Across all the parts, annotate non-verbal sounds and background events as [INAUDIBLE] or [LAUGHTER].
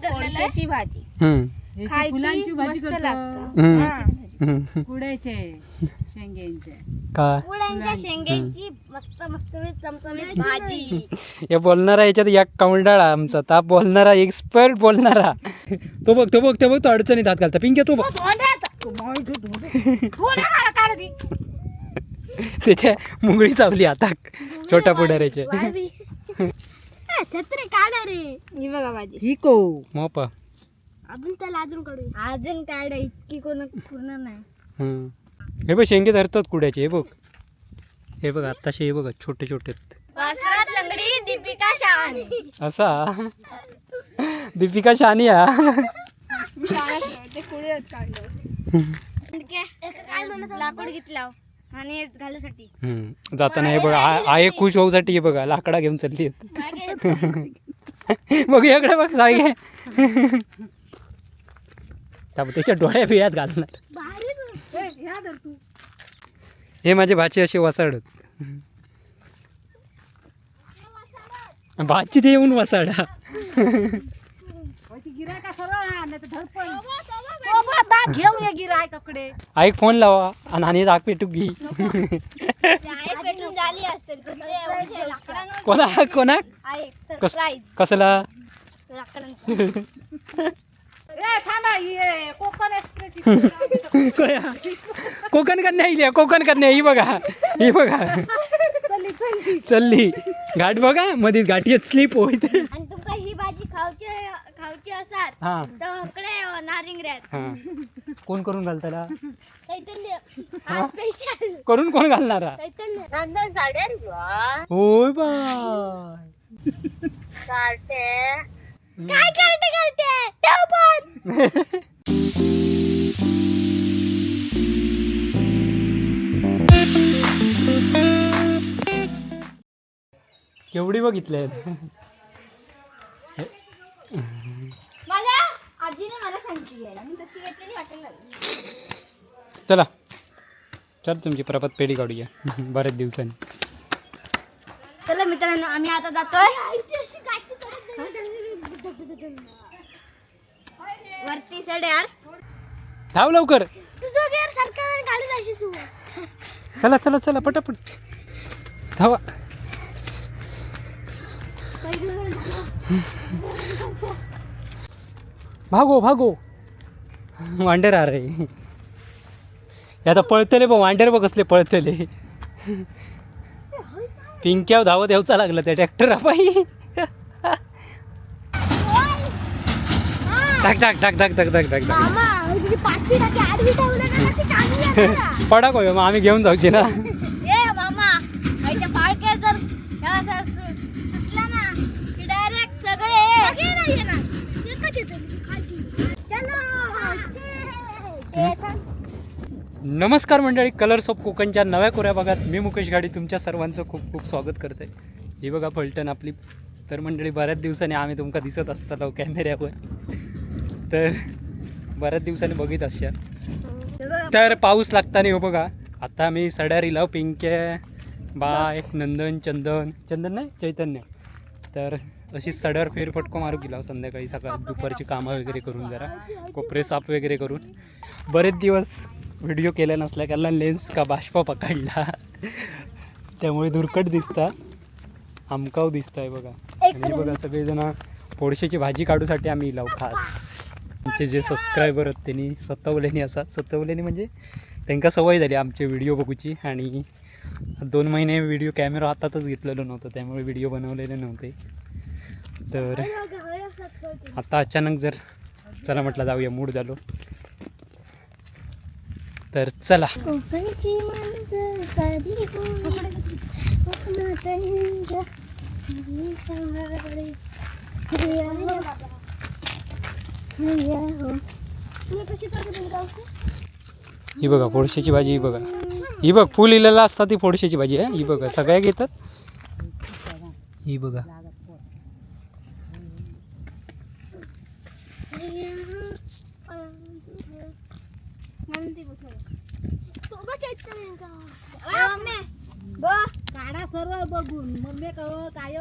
कोळशाची भाजी. हम्म, खायची फुलांची भाजी मस्त करतो. लागतं. हम्म. हा. हम्म. कुड्याचे [LAUGHS] शेंग्यांचे काय? मुळ्यांच्या शेंगाची मस्त मस्त चमचमीत भाजी. [LAUGHS] हे बोलणारा याच्यात एक काउंटाळा आमचा. ता बोलणारा एक्सपर्ट बोलणारा. तो बघ तो बघ तो बघ तो अडचणीत हात घालता. पिंक्या तो बघ. [LAUGHS] त्याच्या मुंगळी चावली आता. छोट्या पुढाऱ्याचे. छत्री काढा रे ही बघा भाजी ही को मोप अजून त्याला अजून काढू अजून काढा इतकी कोण पूर्ण नाही हम्म. हे बघ शेंगे धरतात कुड्याचे हे बघ हे बघ आताशे हे बघ छोटे छोटे वासरात लंगडी दीपिका शहाणे असा दीपिका शानिया ते कुडे काय म्हणत लाकूड घेतला आणि हम्म. जाताना हे बघा आ- आहे खुश होऊसाठी हे बघा लाकडा घेऊन चालली [LAUGHS] बघ इकडे बघ साई त्यामुळे त्याच्या डोळ्या बिळ्यात घालणार. हे माझे भाचे असे वसाडत भाची ते येऊन वसाडा गिरायका सरळ नाही तर धडपड. बाबा, दाग घेऊन ये गिरायकाकडे आई फोन लावा आणि आणि राग पेटू घी. पेटून झाली असेल लाकडांवर कोणा कोणा कस कसला लाकडांचं ए थांबा ही कोकण एक्सप्रेस कोया? कोकण कन्या कोकण कन्या ही बघा. ही बघा. चलली चलली चलली. घाट बघा मध्ये घाटी स्लीप होईते आणि तुमका ही भाजी खावची खावची असाल हा. तर हकडे नारिंगऱ्यात हा कोण करून घालताला? चैतन्य. हा? स्पेशल करून कोण घालणारा? चैतन्य. साड्या होय बाय काय करते करते? ठेव पण केवढी बघितले माझ्या आजीने मला सांगितली घ्यायला मी तशी घेतलेली वाटेल लागली चला. चल तुमची प्रभात पेढी काढूया. [LAUGHS] बऱ्याच दिवसांनी. चला मित्रांनो आम्ही आता जातोय. वरती चढ यार. धाव लवकर. तुझं गेअर सरकार गाडी जाशी तू. चला चला चला पटापट. धावा. भागो भागो. [LAUGHS] वांडेर आ रे हे आता पळतले बघ वांडेर बघ कसले पळतले. पिंक्याव धावत यावचा लागला त्या ट्रॅक्टर बाई टाक टाक टाक टाक टाक टाक टाक. [LAUGHS] पडा कोय मग आम्ही घेऊन जाऊची ना. [LAUGHS] ए मामा आईच्या पाळक्या जर ह्या अशा सु- सुटल्या ना की डायरेक्ट सगळे सगळे नाही येणार एकच येतं खाली. चलो ते थांब. नमस्कार मंडळी कलर्स ऑफ कोकणच्या नव्या कोऱ्या भागात मी मुकेश गाडी तुमच्या सर्वांचं खूप खूप स्वागत करते ही बघा फलटण आपली. तर मंडळी बऱ्याच दिवसांनी आम्ही तुमका दिसत असताना कॅमेऱ्यावर. तर बऱ्याच दिवसांनी बघित असशाल तर पाऊस लागताना हो बघा आता मी सड्या रिलाव हो पिंके बाय नंदन चंदन. चंदन नाही चैतन्य. तर अशी सडर फेरफटको मारू गेला संध्याकाळी सकाळ. दुपारची कामं वगैरे करून जरा. कोपरे साप वगैरे करून. बरेच दिवस व्हिडिओ केल्या नसल्या कारण लेन्स का बाष्प पकडला. त्यामुळे दुर्कट दिसता आमकाव दिसतंय बघा. आणि बघा सगळेजण पोळशेची भाजी काढूसाठी आम्ही लाव खास. आमचे जे सबस्क्रायबर आहेत त्यांनी सतवलेनी असा सतवलेनी म्हणजे त्यांना सवय झाली आमचे व्हिडिओ बघूची. आणि दोन महिने व्हिडिओ कॅमेरा हातातच घेतलेलं नव्हतं त्यामुळे व्हिडिओ बनवलेले नव्हते. तर आता अचानक जर चला म्हटलं जाऊया मूड झालो. तर चला. कोकणची माणसं साधी हो. बघा फोडशेची भाजी ही बघा. ही बघ फुल इलेला असता ती फोडशेची भाजी आहे ही बघा सगळ्या घेतात. ही बघा. काढा सर्व बघून. मम्मी कव काय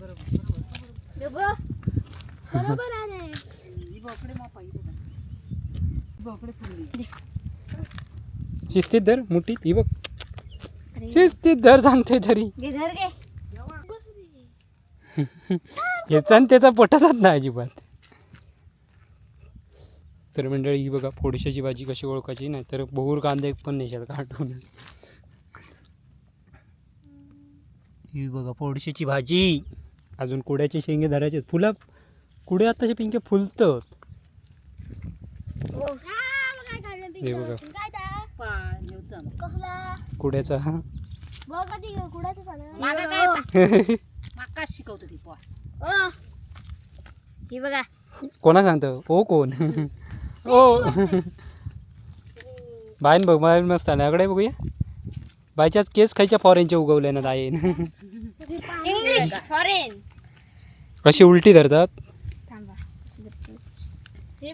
बरोबर शिस्तीत धर मुठीत. ही बघ. शिस्तीत धर सांगते तरी. धर [LAUGHS] याचा आणि त्याचा पटतच नाही अजिबात. तर मंडळी ही बघा फोडशाची भाजी कशी ओळखायची नाही तर बहुर कांदे पण नाही काढून ही बघा फोडशाची भाजी. अजून कुड्याचे शेंगे धरायचे फुला कुडे आताचे पिंके फुलतात ओ. हा, बघा. कुड्याचा हा. बघ कधी कुडाचं झालं. मला काय? [LAUGHS] माका शिकवतो ती पा ओ. [LAUGHS] ही बघा. कोणा सांगतं? ओ कोण? ओ. बायन बघ बायन मस्त आला अकडे बघूया. बायच्याच केस खायच्या फॉरेनचे उगवले ना दायन इंग्लिश फॉरेन कशी उलटी धरतात. हे.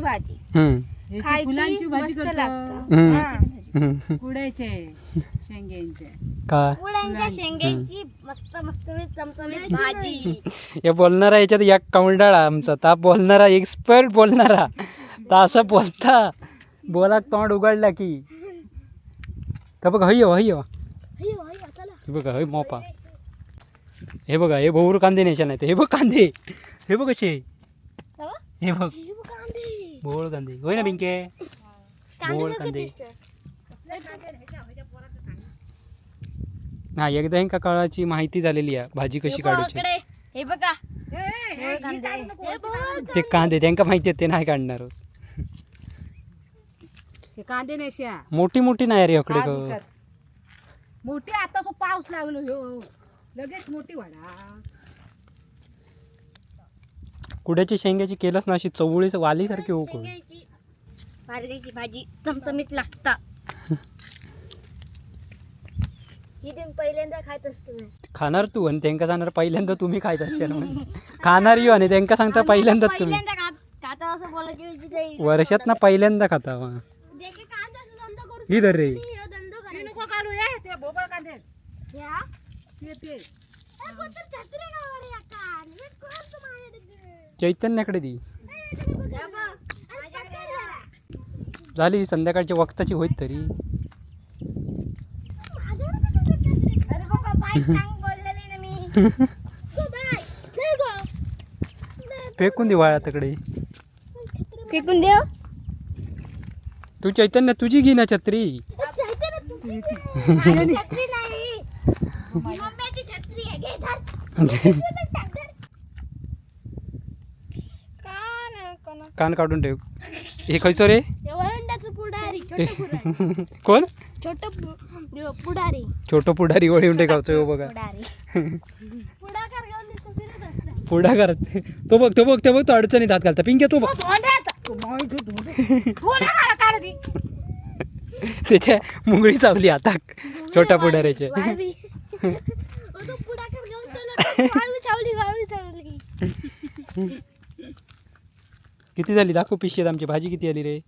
भाजी. हम्म. फुलांची भाजी मस्त करतो. लागतं. हम्म. कुड्याचे शेंग्यांचे काय? फुलांच्या शेंग्यांची मस्त मस्त चमचमीत भाजी. हे बोलणारा याच्यात एक काउंटाळा आमचा. ता बोलणारा एक्सपर्ट बोलणारा. ता असं बोलता. बोला तोंड उघडला की. तर बघ हय हय अय्यो, अय्यो, चला. हे बघा हे मोपा. हे बघा हे बहुर कांदे न्यायच्या नाही हे बघ कांदे. हे बघ कसे. हो? बघ. हे बघ कांदे. बोळ कांदे. होय ना बिंके बोळ कांदे. हा एकदा ह्यांका काळाची माहिती झालेली आहे भाजी कशी हे काढायची. हे बघा हे ही. हे. ते कांदे त्यांका माहिती आहे ते नाही काढणार. हे कांदे नेश्या मोठी मोठी नाही रे अकडे? मोठी आता तो पाऊस लागलो ह्यो लगेच मोठी वाडा कुड्याची शेंग्याची केलंच ना अशी चवळी हो शेंगाची भाजरीची भाजी चमचमीत लागता [LAUGHS] ही दिन पहिल्यांदा खात असतो मी. खाणार तू आणि त्यांका सांगणार पहिल्यांदा तुम्ही खायत असाल म्हणून [LAUGHS] खाणार येऊ आणि त्यांका सांगता पहिल्यांदाच तुम्ही पहिल्यांदा खात खाता असं बोलायची वेळ तिथे वर्षात ना पहिल्यांदा खाता वा. जे काही काम असं धंदा करू ही धर रे. नको काढू ये ते कांदे? ते ते. चैतन्याकडे ती ए, इकडे बघ. आणि पकड. झाली संध्याकाळच्या वक्ताची होईत तरी. [LAUGHS] [LAUGHS] फेकून दे वाळा तिकडे. फेकून देव. तू चैतन्य तुझी घे ना छत्री. [LAUGHS] कान काढून ठेव. हे खैसो रे हे वळंडाचं पुढारी छोटं पुढारी [LAUGHS] कोण? छोटं पुढारी. छोटं पुढारी वळी उंटे गावचं हो बघा. पुढाकार तो बघ तो बघ तो बघ तो अडचणीत हात घालता. पिंक्या तो बघ. त्याच्या मुंगळी चावली आता. छोटा पुढाऱ्याच्या वाळवी. ओ, तो पुढाकार घेऊन चालला. वाळवी चावली वाळवी चावली. किती झाली? दाखव पिशेत आमची भाजी किती आली रे?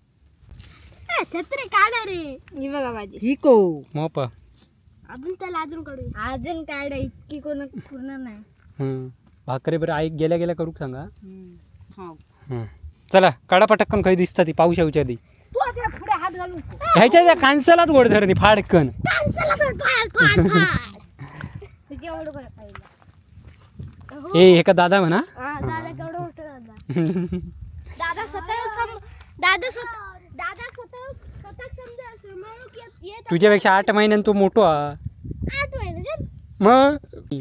छत्री काढा रे. ही बघा माझी. हिको मोपा. अजून त्याला अजून काढू. अजून काढा इतकी कोण पूर्ण नाही. हं. भाकरे बरं आई गेल्या गेल्या करू सांगा. हा. हं. चला काढा पटक्कन काही दिसता ती पाऊस यायच्या आधी. तू अशा पुढे हात घालू नको ह्याच्या त्या कांसलाच गोड धरणी फाडकन. चला तर फाड फाड [LAUGHS] फाड. तुझे एवढं बघ पहिलं. हो. ए एका दादा म्हणा? हा, दादा केवढं मोठं दादा. [LAUGHS] दादा स्वतः दादा स्वतः दादा स्वतः स्वतः समजा समोर येत येत तुझ्यापेक्षा आठ महिन्यान तू मोठो हा. आठ महिने मग?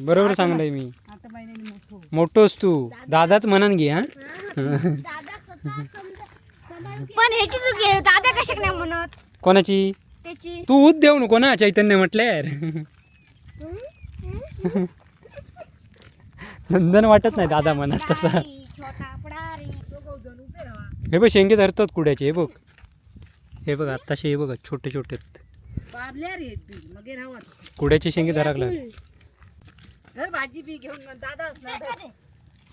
बरोबर सांगलंय मी. आता महिन्याने मोठो. मोठोस तू. दादाच म्हणान घे हा. पण ह्याची चुकी आहे. दादा कशाक नाही म्हणत? कोणाची? त्याची. तू ऊद देऊ नको ना चैतन्य म्हटल्यावर नंदन वाटत नाही दादा म्हणत तसा. हे बघ शेंगे धरतात कुड्याचे हे बघ. हे बघ आत्ताशे हे बघ छोटे छोटे. बाबल्या रे बी मगे राहत कुड्याचे शेंगे धराक लागले. भाजी बी घेऊन मग दादा असणार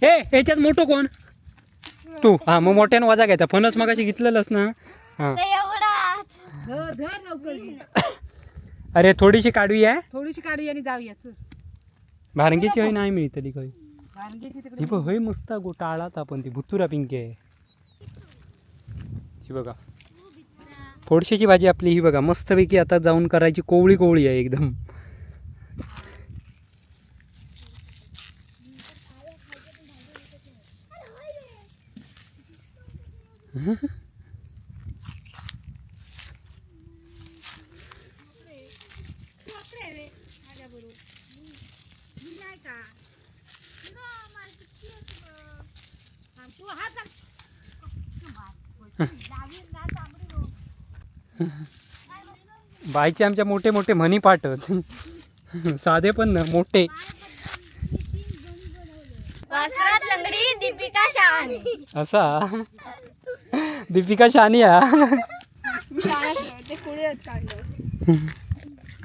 हे ह्याच्यात मोठं कोण? तू. हा मग मोठ्यानं वाजा घ्यायचा. फणस मगाशी घेतलेलंस ना. हा. ते एवढा धर धर लवकर घे. अरे थोडीशी काढवी आहे थोडीशी काढूया आणि जाऊया चल. भारंगीची हय नाही मिळतली खय वांग्याची तिकडे ही बघ हय मस्त गो टाळात आपण ती. भुतुरा पिंकी आहे. ही बघा. फोडशेची भाजी आपली ही बघा मस्तपैकी आता जाऊन करायची कोवळी कोवळी आहे एकदम. [LAUGHS] बाईचे आमच्या मोठे मोठे म्हणी पाठत. साधे पण ना मोठे. वासरात लंगडी दीपिका शहाणी. असा. दीपिका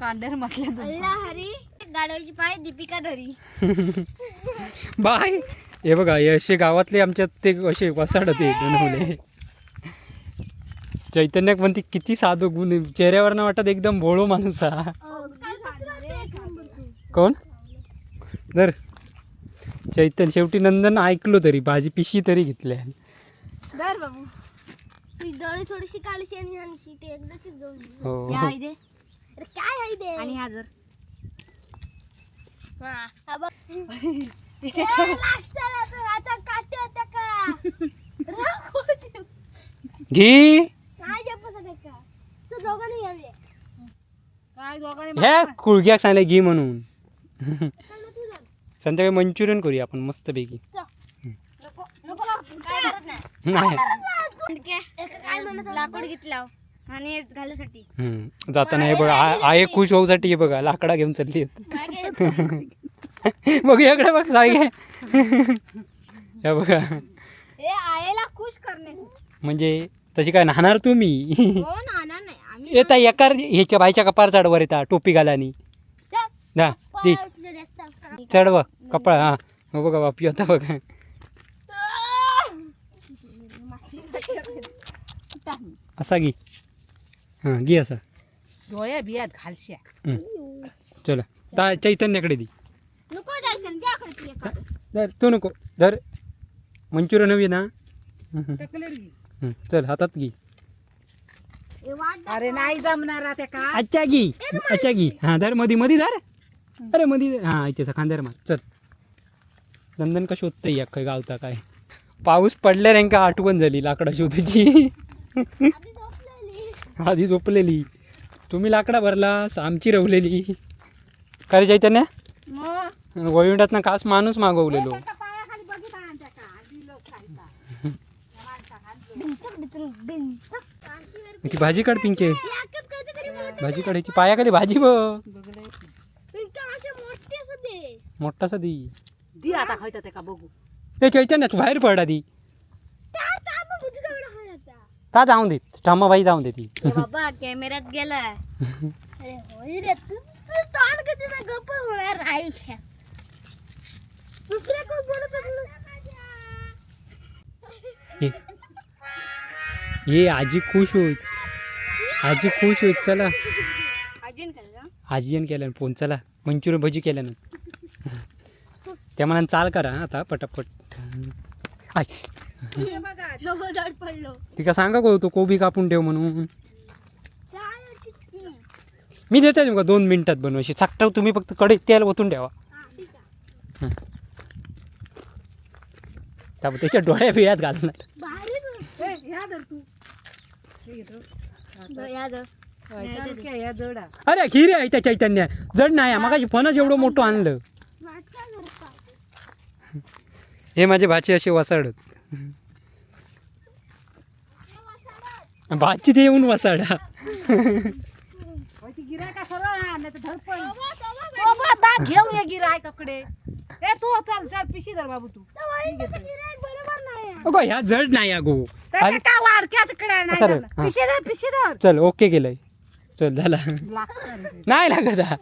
कांडर हरी गाडवाची पाय दीपिका धरी. बाय हे बघा हे असे गावातले आमच्यात ते असे वसाड ते दोन मुले चैतन्याक पण ती किती साधं गुण चेहऱ्यावर ना वाटत एकदम भोळो माणूस हा. कोण? जर चैतन्य शेवटी नंदन ऐकलो तरी भाजी पिशी तरी घेतल्या. दर बाबू. ती डोळे थोडीशी काळीशी आणि आणशी ते एकदाची जोडली हो. अरे काय आहे ते आणि हा जर हा हा बघ. [LAUGHS] ए, last ला तर आता काटे होत्या का? राख होती. घे. तू ह्या कुळग्याक सांगले घे म्हणून. संध्याकाळी मंचुरियन करूया आपण मस्तपैकी. नको नको काय करत नाही नाही काय म्हणत लाकूड घेतला आणि हम्म. जाताना हे बघा आ- आहे खुश होऊसाठी हे बघा लाकडा घेऊन चालली बघ इकडे बघ साई हे बघा. हे आईला खुश करणे. म्हणजे तशी काय नाहणार तुम्ही? हो ना ना नाही. आम्ही येता एकार ह्याच्या बाईच्या कपार चढवर येता टोपी घालानी. दा. दी चढव कपाळ हा. हो बघा बापी आता बघा. असा घे. हां घे असा. डोळ्या बियात घालश्या हम्म. चला. ता चैतन्याकडे दी. नको जायचं त्याकडे तू एका. धर तू नको. धर. मंचुरियन हवी ना? घे. चल हातात घे. अरे नाही जमणार आता का? अच्छा घे. अच्छा घे. हां धर मधी मधी धर. अरे मधी धर. हां इथेचा खांद्यार मार. चल. नंदन का शोधतंय या काय गावता काय? पाऊस पडल्या रेंका आठवण झाली लाकडा शोधूची आधी झोपलेली. तुम्ही लाकडा भरलास आमची रवलेली. काय रे चैतन्य? मग? वळिंडात ना खास माणूस मागवलेलो त्याच्या पायाखाली बघितला ना त्याचा आधी लोक खायचा बिनचक बिनचक बिनचक. काठीवर ती भाजी काढ पिंके. भाजी काढायची पायाखाली भाजी दे. मोठासा दी. दी आता खायचा ते का बघू. ए चैतन्य तू बाहेर पडा दी. ता जाऊन दे ठामाबाई जाऊन दे ती बाबा कॅमेऱ्यात गेला अरे होय रे तू तू तोंड कधी ना गप्प होणार राईट दुसऱ्या कोण बोलत ये आजी खुश होईल आजी खुश होईल चला. आजीन केल्यानं फोन चला. मंचुरियन भजी केल्यानं त्या मनानं चाल करा आता पटापट. तिका सांगा गो तो कोबी कापून ठेव म्हणून? मी देते तुमका दोन मिनिटात बनवायची. साकटाव तुम्ही फक्त कडे तेल ओतून ठेवा. त्याच्या डोळ्या बिळ्यात घालणार. अरे खीर आहे त्या चैतन्य जड नाही मगाशी फणस एवढं मोठं आणलं. हे माझे भाचे असे वसाडत भाची ते येऊन वसाडा. गिरायका सरळ घेऊन ये गिरायकाकडे ए तू चल चल पिशी धर बाबू तू. बरोबर. अगो ह्या जड नाही अगो त्याच्या अरे का वाडक्या तिकडे नाही सरळ, झालं. हा. पिशी धर पिशी धर चल ओके केलंय चल झाला लागतं रे. नाही लागत हा.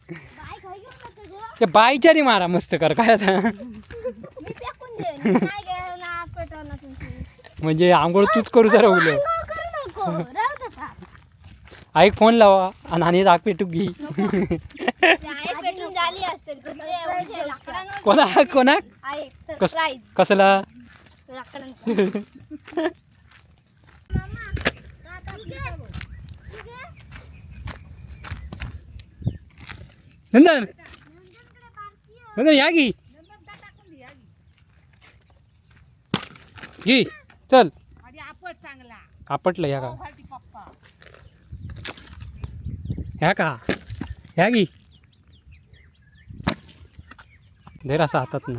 बाय खाई घेऊन जा तुझं. ते बाईच्यारी मारा मस्त कर काय आता मी फेकून दे नाही गेलं ना पेटवणार तुमची म्हणजे आंघोळ तूच करू जरा उलं आंघोळ करू नको. आईक फोन लावा आणि आणि दाग पेटू घे. कोणा कोणा? कस कसला नंदन नंदन या घे. घे चल. आपट चांगला आपटलं या का घालती पप्पा ह्या का? ह्या की? धर असा हातात ना.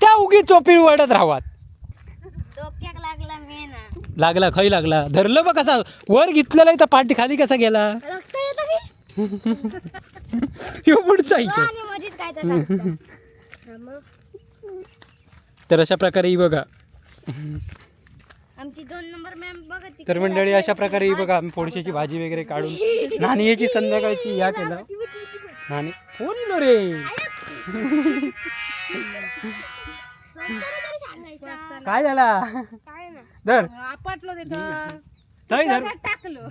त्या उगी चोपी वडत राहावात. डोक्याक लागला खै लागला. धरलं बघ कसा वर घेतलेला इथं पाठी खाली कसा गेला? पुढचा तर. तर अशा प्रकारे बघा. आमची दोन नंबर मॅम बघा तिकडे तर मंडळी अशा प्रकारे ही बघा आम्ही भाजी वगैरे काढून नाणीची संध्याकाळची या केलं. नाणी कोण इलो रे. काय झाला? धर. टाकलो.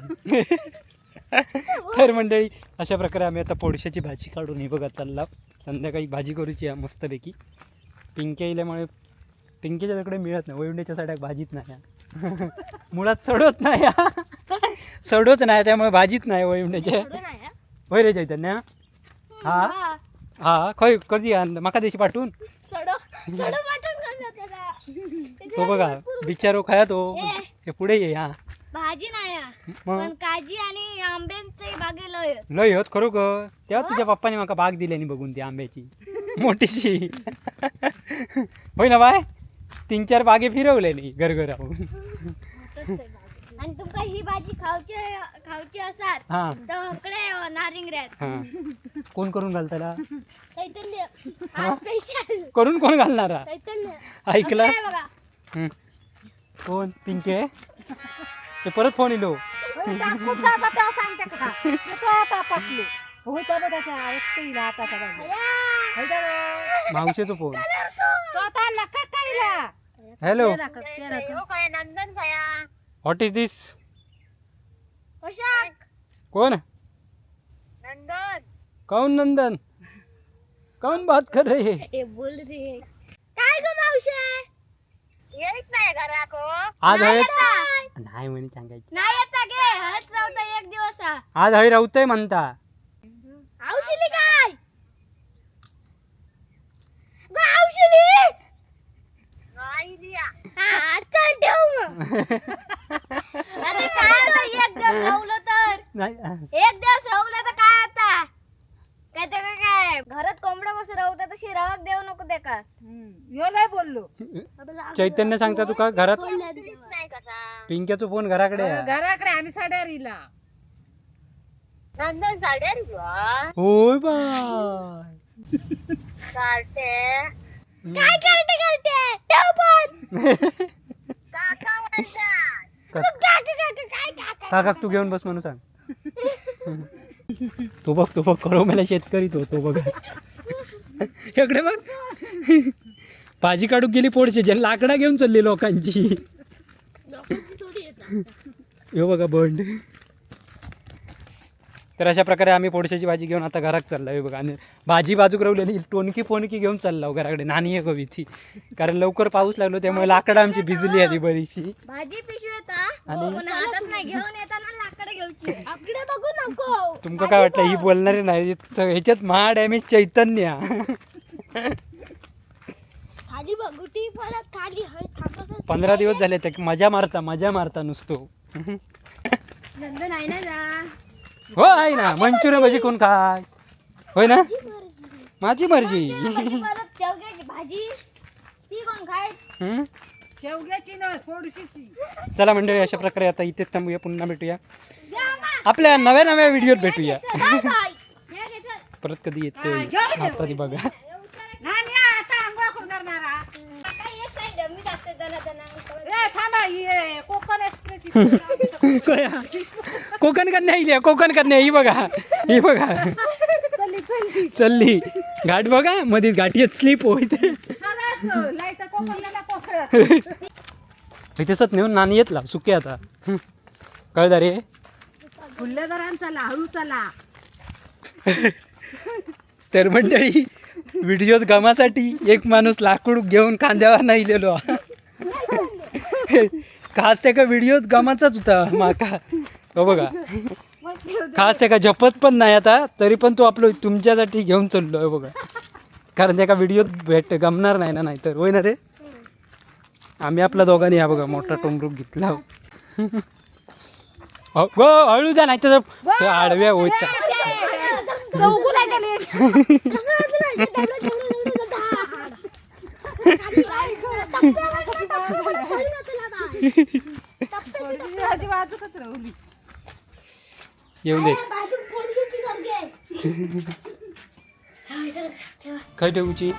तर मंडळी अशा प्रकारे आम्ही आता पोळशाची भाजी काढून हे बघा चालला. संध्याकाळी भाजी करूची आहे मस्तपैकी. पिंकी आल्यामुळे पिंकीच्या तिकडे मिळत नाही वैंड्याच्या साड्या भाजीत नाही. [LAUGHS] मुळात सडवत नाही हा. सडवत नाही त्यामुळे भाजीत नाही नाही हा. होय रे चैतन्य हा हा. हा खय कधी आण माका देशी पाठवून. तो बघा बिचारो खाया तो. हे पुढे ये हा भाजी नाही हा. पण काजी आणि आंब्यांचे बागे लय लय होत खरो तेव्हा तुझ्या पप्पाने माका बाग दिल्यानी बघून ती आंब्याची मोठीशी [LAUGHS] होय ना बाय तीन चार बागे फिरवले नी घर घर आणि तुमका ही भाजी खावची खावची असार हा. तर हकडे नारिंगऱ्यात हा. कोण करून घालताला चैतन्य. हा? स्पेशल करून कोण घालणारा? चैतन्य. ऐकला? हकडे बघा. हम्म. कोण? पिंके? ते परत फोन येलो. सांगते का? बघ आता सगळं. मावशीचा फोन हॅलो तेरा का- तेरा का. व्हॉट इज दिस कशाक कोण? कौन नंदन? कौन बात कर रहे है? ए बोल रे काय ग मावशे? आज नाही हळद येता. नाही म्हणे सांगायची. नाही येता गे. हळद रावता एक दिवस. हा. आज हळी राहतोय म्हणता. औषधी काय ग औषधी हा, चल ठेव मग. अरे काय आता एक दिवस राहलो तर? नाही एक दिवस राहलं तर काय आता? काय ते काय काय? घरात कोंबडा कसं राहता तशी राहक देऊ नको ते का. ह्यो लय बोललो. चैतन्य सांगता तुका घरात? पिंक्याचा फोन घराकडे आहे. घराकडे आम्ही साड्यारीला होय बाय काय करते करते ठेव पण का- [LAUGHS] काका. काका काय काका काका तू घेऊन बस म्हणून सांग. तो बघ तो बघ करो मला शेतकरी तो तो बघ. इकडे बघ. भाजी काढून गेली पोडचे जे लाकडा घेऊन चालली लोकांची. यो बघा बंड. तर अशा प्रकारे आम्ही पोडशाची भाजी घेऊन आता घरात चाललो हे बघा. आणि भाजी बाजूक रवलेली टोनकी फोनकी घेऊन चाललो घराकडे. नानी आहे कवीची कारण लवकर पाऊस लागलो त्यामुळे लाकडं आमची भिजली आधी भाजी येता आणि- नको. तुमका काय वाटलं ही बोलणारी नाही ह्याच्यात महा डॅमेज चैतन्य. पंधरा दिवस झाले तर मजा मारता मजा मारता नुसतो. नंदन आहे ना जा. हो आहे ना मंचुरियन भजी कोण खाय? होय ना? माझी मर्जी. परत शेवग्याची भाजी. ती कोण खाय? हम्म? शेवग्याची न थोडीशीची. चला मंडळी अशा प्रकारे आता इथेच थांबूया पुन्हा भेटूया. आपल्या नव्या नव्या व्हिडिओत भेटूया. परत कधी येतोय? हा, घेऊन ये. आता ती बघा नाही आता आंघोळ करून करणारा आता एक साईड मी ही [LAUGHS] कोकण कन्या येईल कोकण कन्या ही बघा. ही बघा. चल्ली घाट बघा मध्ये घाटी. स्लीप होते तसंच नेऊन नाणी येत लाव सुके आता. हं. कळलं रे? फुल्ल्या दरान चला हळू चला तर मंडळी व्हिडिओत गमासाठी एक माणूस लाकूड घेऊन खांद्यावर नाही लिहिलो खास त्या व्हिडिओत गमाचाच होता माका हो बघा खास त्या झपत पण नाही आता तरी पण तो आपलं तुमच्यासाठी घेऊन चाललो आहे बघा कारण त्या व्हिडिओत भेट गमणार नाही ना नाहीतर होय ना रे आम्ही आपल्या दोघांनी हा बघा मोठा टोमरूप घेतला हो हळू जा नाही तर आडव्या होता चौगुला गेले आधी वाजतच राहुली येऊन दे. काय ठेवूची?